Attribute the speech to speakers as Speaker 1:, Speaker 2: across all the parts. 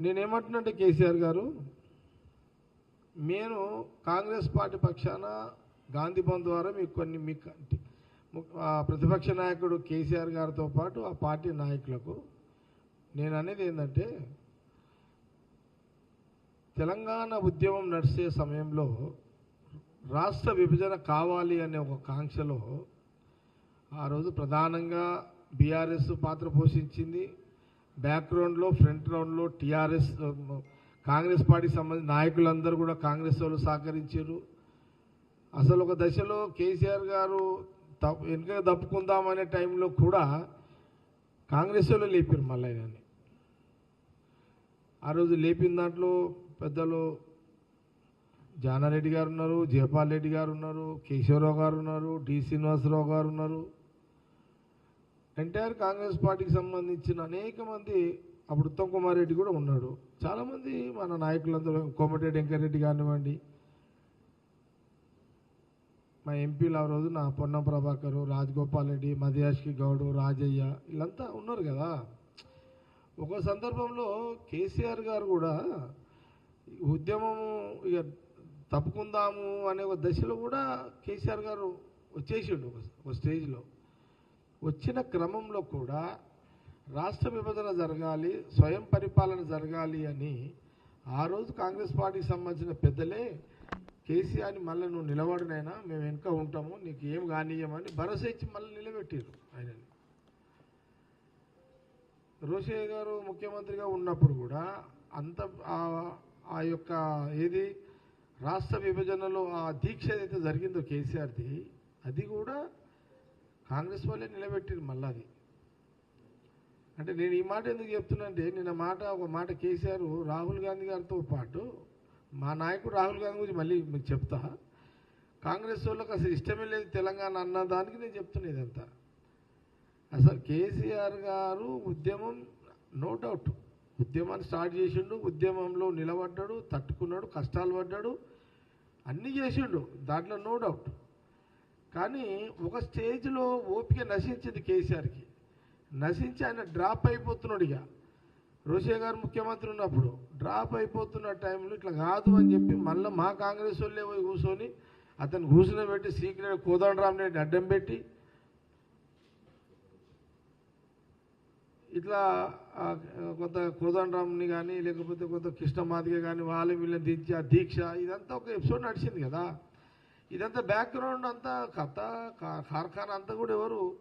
Speaker 1: నేనేమంటున్నాంటే కేసీఆర్ గారు నేను కాంగ్రెస్ పార్టీ పక్షాన గాంధీ ద్వారా మీకు కొన్ని మీకు ఆ ప్రతిపక్ష నాయకుడు కేసీఆర్ గారితో పాటు ఆ పార్టీ నాయకులకు నేను అనేది ఏంటంటే తెలంగాణ ఉద్యమం నడిచే సమయంలో రాష్ట్ర విభజన కావాలి అనే ఒక కాంక్షలో ఆ రోజు ప్రధానంగా బీఆర్ఎస్ పాత్ర పోషించింది. బ్యాక్గ్రౌండ్లో ఫ్రంట్ రౌండ్లో టీఆర్ఎస్ కాంగ్రెస్ పార్టీకి సంబంధించిన నాయకులందరూ కూడా కాంగ్రెస్ వాళ్ళు సహకరించారు. అసలు ఒక దశలో కేసీఆర్ గారు తప్పు వెనుక తప్పుకుందామనే టైంలో కూడా కాంగ్రెస్ వాళ్ళు లేపారు మళ్ళీ ఆయనని. ఆ రోజు లేపిన దాంట్లో పెద్దలు జానారెడ్డి గారు ఉన్నారు జయపాల్ రెడ్డి గారు ఉన్నారు కేశవరావు గారు ఉన్నారు డి శ్రీనివాసరావు గారు ఉన్నారు. ఎంటైర్ కాంగ్రెస్ పార్టీకి సంబంధించిన అనేక మంది అప్పుడు ఉత్తమ్ కుమార్ రెడ్డి కూడా ఉన్నాడు. చాలామంది మన నాయకులందరూ కోమటిరెడ్డి వెంకరెడ్డి కానివ్వండి మా ఎంపీలు ఆ రోజు నా పొన్నం ప్రభాకర్ రాజగోపాల్ రెడ్డి మదియాష్కి గౌడు రాజయ్య వీళ్ళంతా ఉన్నారు కదా. ఒక సందర్భంలో కేసీఆర్ గారు కూడా ఉద్యమము ఇక తప్పుకుందాము అనే ఒక దశలో కూడా కేసీఆర్ గారు వచ్చేసిండు ఒక స్టేజ్లో. వచ్చిన క్రమంలో కూడా రాష్ట్ర విభజన జరగాలి స్వయం పరిపాలన జరగాలి అని ఆ రోజు కాంగ్రెస్ పార్టీకి సంబంధించిన పెద్దలే కేసీఆర్ని మళ్ళీ నువ్వు నిలబడినైనా మేము వెనుక ఉంటాము నీకు ఏం కానీయమని భరోసా ఇచ్చి మళ్ళీ నిలబెట్టారు ఆయనని. రోషయ్య గారు ముఖ్యమంత్రిగా ఉన్నప్పుడు కూడా అంత ఆ- ఆ యొక్క ఏది రాష్ట్ర విభజనలో ఆ దీక్ష ఏదైతే జరిగిందో కేసీఆర్ది అది కూడా కాంగ్రెస్ వాళ్ళే నిలబెట్టారు మళ్ళీ అది అంటే నేను ఈ మాట ఎందుకు చెప్తున్నానంటే నిన్న మాట ఒక మాట కేసీఆర్ రాహుల్ గాంధీ గారితో పాటు మా నాయకుడు రాహుల్ గాంధీ గురించి మళ్ళీ మీకు చెప్తా. కాంగ్రెస్ వాళ్ళకి అసలు ఇష్టమే లేదు తెలంగాణ అన్న దానికి నేను చెప్తున్నా ఇదంతా. అసలు కేసీఆర్ గారు ఉద్యమం నో డౌట్ ఉద్యమాన్ని స్టార్ట్ చేసిండు ఉద్యమంలో నిలబడ్డాడు తట్టుకున్నాడు కష్టాలు పడ్డాడు అన్నీ చేసిండు దాంట్లో నో డౌట్. కానీ ఒక స్టేజ్లో ఓపిక నశించింది కేసీఆర్కి. నశించి ఆయన డ్రాప్ అయిపోతున్నాడు ఇక. రోషే గారు ముఖ్యమంత్రి ఉన్నప్పుడు డ్రాప్ అయిపోతున్న టైంలో ఇట్లా కాదు అని చెప్పి మళ్ళీ మా కాంగ్రెస్ వాళ్ళే పోయి కూర్చొని అతను కూర్చుని పెట్టి సీక్రెట్ కోదండరామ్ రెడ్డి అడ్డం పెట్టి ఇట్లా కొంత కోదండరామ్ని కానీ లేకపోతే కొంత కృష్ణమాదిగ కానీ వాళ్ళు వీళ్ళని దించి ఆ దీక్ష ఇదంతా ఒక ఎపిసోడ్ నడిచింది కదా. ఇదంతా బ్యాక్గ్రౌండ్ అంతా కథ కా- కార్ఖానా అంతా కూడా ఎవరు?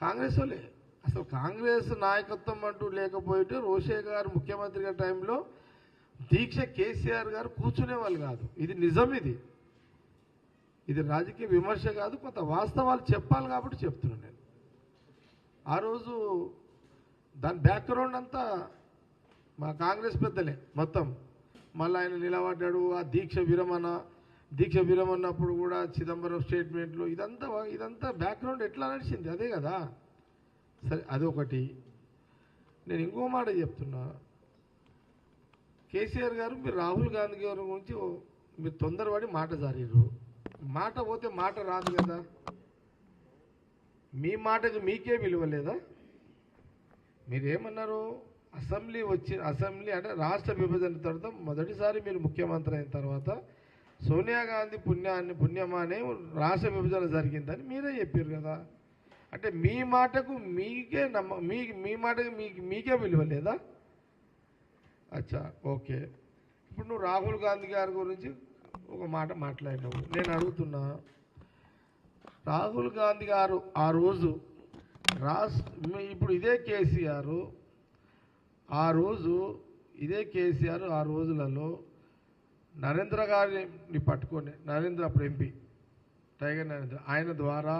Speaker 1: కాంగ్రెస్ వాళ్ళే. అసలు కాంగ్రెస్ నాయకత్వం అంటూ లేకపోయితే రోషే గారు ముఖ్యమంత్రిగా టైంలో దీక్ష కేసీఆర్ గారు కూర్చునే వాళ్ళు కాదు. ఇది నిజం ఇది. ఇది రాజకీయ విమర్శ కాదు కొంత వాస్తవాలు చెప్పాలి కాబట్టి చెప్తున్నాను నేను. ఆ రోజు దాని బ్యాక్గ్రౌండ్ అంతా మా కాంగ్రెస్ పెద్దలే మొత్తం. మళ్ళీ ఆయన నిలబడ్డాడు ఆ దీక్ష విరమణ దీక్ష విరమన్నప్పుడు కూడా చిదంబరం స్టేట్మెంట్లు ఇదంతా ఇదంతా బ్యాక్గ్రౌండ్ ఎట్లా నడిచింది? అదే కదా. సరే అదొకటి. నేను ఇంకో మాట చెప్తున్నా. కేసీఆర్ గారు మీరు రాహుల్ గాంధీ గారి గురించి మీరు తొందరపడి మాట జారీరు మాట పోతే మాట రాదు కదా. మీ మాటకు మీకే విలువ లేదా? మీరేమన్నారు? అసెంబ్లీ వచ్చి అసెంబ్లీ అంటే రాష్ట్ర విభజన తర్వాత మొదటిసారి మీరు ముఖ్యమంత్రి అయిన తర్వాత సోనియా గాంధీ పుణ్యాన్ని పుణ్యమానే రాష్ట్ర విభజన జరిగిందని మీరే చెప్పారు కదా. అంటే మీ మాటకు మీకే నమ్మ మీ మీ మాటకు మీకు మీకే విలువ లేదా? అచ్చా ఓకే. ఇప్పుడు నువ్వు రాహుల్ గాంధీ గారి గురించి ఒక మాట మాట్లాడినావు. నేను అడుగుతున్నా రాహుల్ గాంధీ గారు ఆ రోజు రాస్ ఇప్పుడు ఇదే కేసీఆర్ ఆ రోజు ఇదే కేసీఆర్ ఆ రోజులలో నరేంద్ర గారిని పట్టుకొని నరేంద్ర అప్పుడు ఎంపీ టైగర్ నరేంద్ర. ఆయన ద్వారా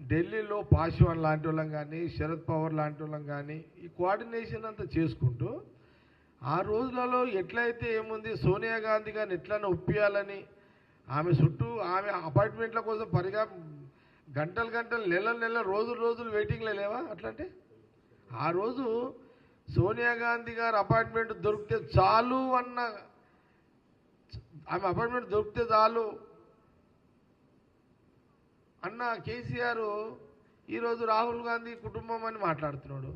Speaker 1: ఢిల్లీలో పాశ్వాన్ లాంటి వాళ్ళం కానీ శరద్ పవర్ లాంటి వాళ్ళం కానీ ఈ కోఆర్డినేషన్ అంతా చేసుకుంటూ ఆ రోజులలో ఎట్లయితే ఏముంది సోనియా గాంధీ గారిని ఎట్లైనా ఒప్పియాలని ఆమె చుట్టూ ఆమె అపార్ట్మెంట్ల కోసం పరిగా గంటలు గంటలు నెలలు నెలలు రోజులు రోజులు వెయిటింగ్లో లేవా అట్లంటే? ఆ రోజు సోనియా గాంధీ గారు అపార్ట్మెంట్ దొరికితే చాలు అన్న ఆమె అపార్ట్మెంట్ దొరికితే చాలు. అన్న కేసీఆర్ ఈరోజు రాహుల్ గాంధీ కుటుంబం అని మాట్లాడుతున్నాడు.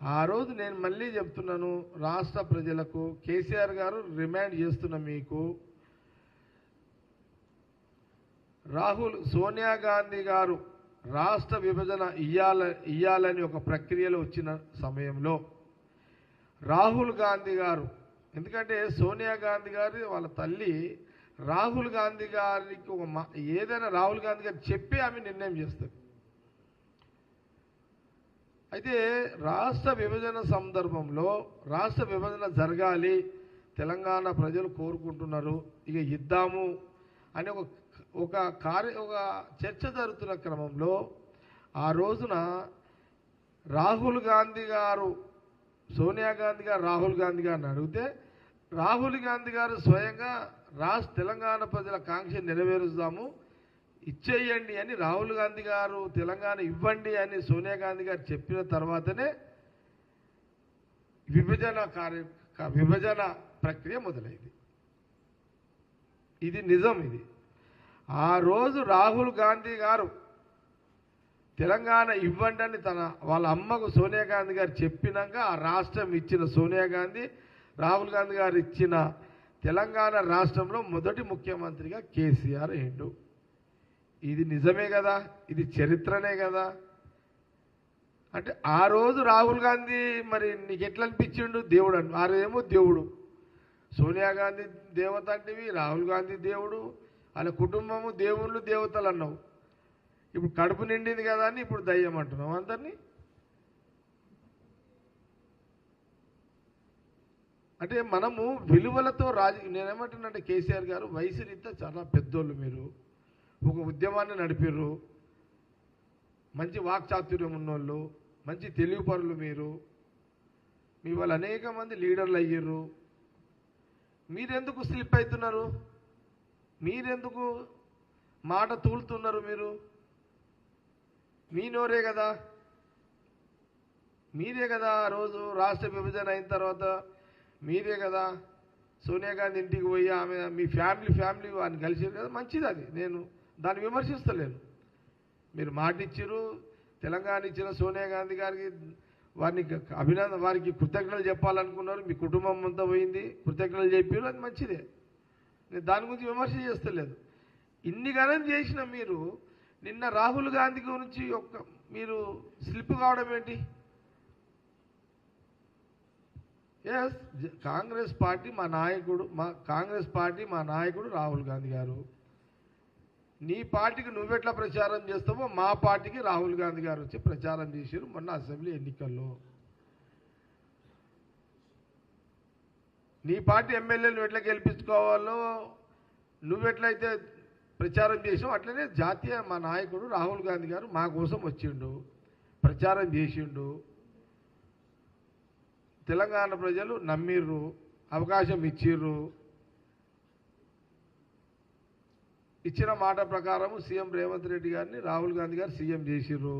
Speaker 1: ఆ రోజు నేను మళ్ళీ చెప్తున్నాను రాష్ట్ర ప్రజలకు కేసీఆర్ గారు రిమాండ్ చేస్తున్న మీకు. రాహుల్ సోనియా గాంధీ గారు రాష్ట్ర విభజన ఇయ్యాల ఇయ్యాలని ఒక ప్రక్రియలో వచ్చిన సమయంలో రాహుల్ గాంధీ గారు ఎందుకంటే సోనియా గాంధీ గారి వాళ్ళ తల్లి రాహుల్ గాంధీ గారికి ఒక ఏదైనా రాహుల్ గాంధీ గారు చెప్పి ఆమె నిర్ణయం చేస్తుంది అయితే రాష్ట్ర విభజన సందర్భంలో రాష్ట్ర విభజన జరగాలి తెలంగాణ ప్రజలు కోరుకుంటున్నారు ఇక ఇద్దాము అని ఒక ఒక కార్య ఒక చర్చ జరుగుతున్న క్రమంలో ఆ రోజున రాహుల్ గాంధీ గారు సోనియా గాంధీ గారు రాహుల్ గాంధీ గారిని అడిగితే రాహుల్ గాంధీ గారు స్వయంగా రాష్ట్ర తెలంగాణ ప్రజల కాంక్ష నెరవేరుస్తాము ఇచ్చేయండి అని రాహుల్ గాంధీ గారు తెలంగాణ ఇవ్వండి అని సోనియా గాంధీ గారు చెప్పిన తర్వాతనే విభజన కార్య క- విభజన ప్రక్రియ మొదలైంది. ఇది నిజం ఇది. ఆ రోజు రాహుల్ గాంధీ గారు తెలంగాణ ఇవ్వండి అని తన వాళ్ళ అమ్మకు సోనియా గాంధీ గారు చెప్పినాక ఆ రాష్ట్రం ఇచ్చిన సోనియా గాంధీ రాహుల్ గాంధీ గారు ఇచ్చిన తెలంగాణ రాష్ట్రంలో మొదటి ముఖ్యమంత్రిగా కేసీఆర్ అయ్యిండు. ఇది నిజమే కదా? ఇది చరిత్రనే కదా? అంటే ఆ రోజు రాహుల్ గాంధీ మరి నీకు ఎట్లా అనిపించిండు? దేవుడు అని వారేమో దేవుడు. సోనియా గాంధీ దేవత అంటివి రాహుల్ గాంధీ దేవుడు వాళ్ళ కుటుంబము దేవుళ్ళు దేవతలు అన్నావు. ఇప్పుడు కడుపు నిండింది కదా అని ఇప్పుడు దయ్యం అంటున్నాం అందరినీ. అంటే మనము విలువలతో రాజ నేనేమంటున్నానంటే కేసీఆర్ గారు వయసు రీత్యా చాలా పెద్దోళ్ళు మీరు. ఒక ఉద్యమాన్ని నడిపిర్రు. మంచి వాక్చాతుర్యం ఉన్నోళ్ళు. మంచి తెలివిపరులు మీరు. మీ వాళ్ళు అనేక మంది లీడర్లు అయ్యారు మీరెందుకు స్లిప్ అవుతున్నారు మీరెందుకు మాట తూలుతున్నారు మీరు? మీ నోరే కదా? మీరే కదా ఆ రోజు రాష్ట్ర విభజన అయిన తర్వాత? మీరే కదా? సోనియా గాంధీ ఇంటికి పోయి ఆమె మీ ఫ్యామిలీ ఫ్యామిలీ వారిని కలిసారు కదా? మంచిది అది. నేను దాన్ని విమర్శిస్తలేను. మీరు మాట ఇచ్చారు తెలంగాణ ఇచ్చిన సోనియా గాంధీ గారికి వారిని అభినందన వారికి కృతజ్ఞతలు చెప్పాలనుకున్నారు. మీ కుటుంబం అంతా పోయింది కృతజ్ఞతలు చెప్పారు అది మంచిదే. నేను దాని గురించి విమర్శ చేస్తలేదు. ఇన్ని గణం చేసిన మీరు నిన్న రాహుల్ గాంధీ గురించి ఒక్క మీరు స్లిప్ కావడం ఏంటి? ఎస్ కాంగ్రెస్ పార్టీ మా నాయకుడు మా కాంగ్రెస్ పార్టీ మా నాయకుడు రాహుల్ గాంధీ గారు. నీ పార్టీకి నువ్వెట్లా ప్రచారం చేస్తావో మా పార్టీకి రాహుల్ గాంధీ గారు వచ్చి ప్రచారం చేశారు మొన్న అసెంబ్లీ ఎన్నికల్లో. నీ పార్టీ ఎమ్మెల్యేలు ఎట్లా గెలిపించుకోవాలో నువ్వెట్లయితే ప్రచారం చేసాం. అట్లనే జాతీయ మా నాయకుడు రాహుల్ గాంధీ గారు మా కోసం వచ్చిండు. ప్రచారం చేసిండు. తెలంగాణ ప్రజలు నమ్మిర్రు అవకాశం ఇచ్చిర్రు. ఇచ్చిన మాట ప్రకారం సీఎం రేవంత్ రెడ్డి గారిని రాహుల్ గాంధీ గారు సీఎం చేసిర్రు.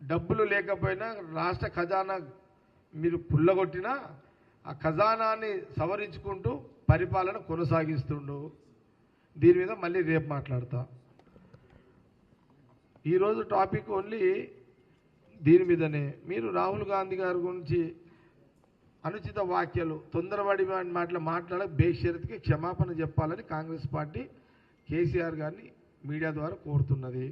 Speaker 1: డబ్బులు లేకపోయినా రాష్ట్ర ఖజానా మీరు పుల్లగొట్టినా ఆ ఖజానాన్ని సవరించుకుంటూ పరిపాలన కొనసాగిస్తుండు. దీని మీద మళ్ళీ రేపు మాట్లాడతా. ఈరోజు టాపిక్ ఓన్లీ దీని మీదనే. మీరు రాహుల్ గాంధీ గారి గురించి అనుచిత వాక్యాలు తొందరపడి మాటలు మాట్లాడ బేషరత్కి క్షమాపణ చెప్పాలని కాంగ్రెస్ పార్టీ కేసీఆర్ గారిని మీడియా ద్వారా కోరుతున్నది.